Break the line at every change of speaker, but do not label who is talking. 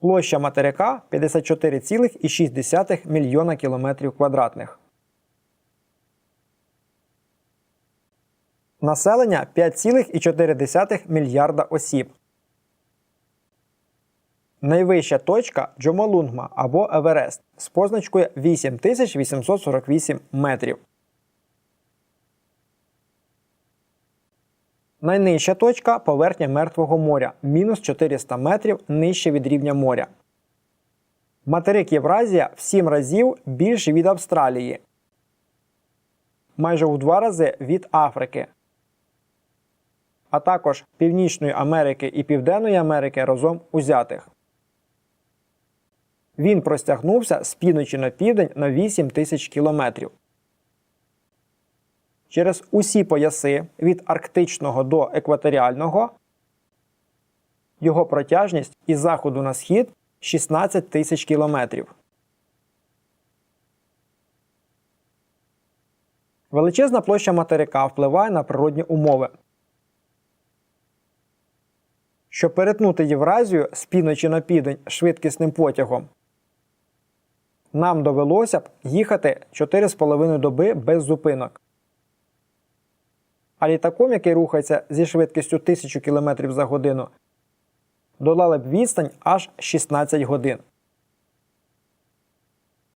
Площа материка 54,6 мільйона кілометрів квадратних. Населення 5,4 мільярда осіб. Найвища точка Джомолунгма або Еверест з позначкою 8848 метрів. Найнижча точка поверхня Мертвого моря мінус 400 метрів нижче від рівня моря. Материк Євразія в 7 разів більший від Австралії. Майже у 2 рази від Африки. А також Північної Америки і Південної Америки разом узятих. Він простягнувся з півночі на південь на 8 тисяч кілометрів. Через усі пояси від арктичного до екваторіального його протяжність із заходу на схід 16 тисяч кілометрів. Величезна площа материка впливає на природні умови. Щоб перетнути Євразію з півночі на південь швидкісним потягом, нам довелося б їхати 4,5 доби без зупинок. А літаком, який рухається зі швидкістю 1000 км за годину, долали б відстань аж 16 годин.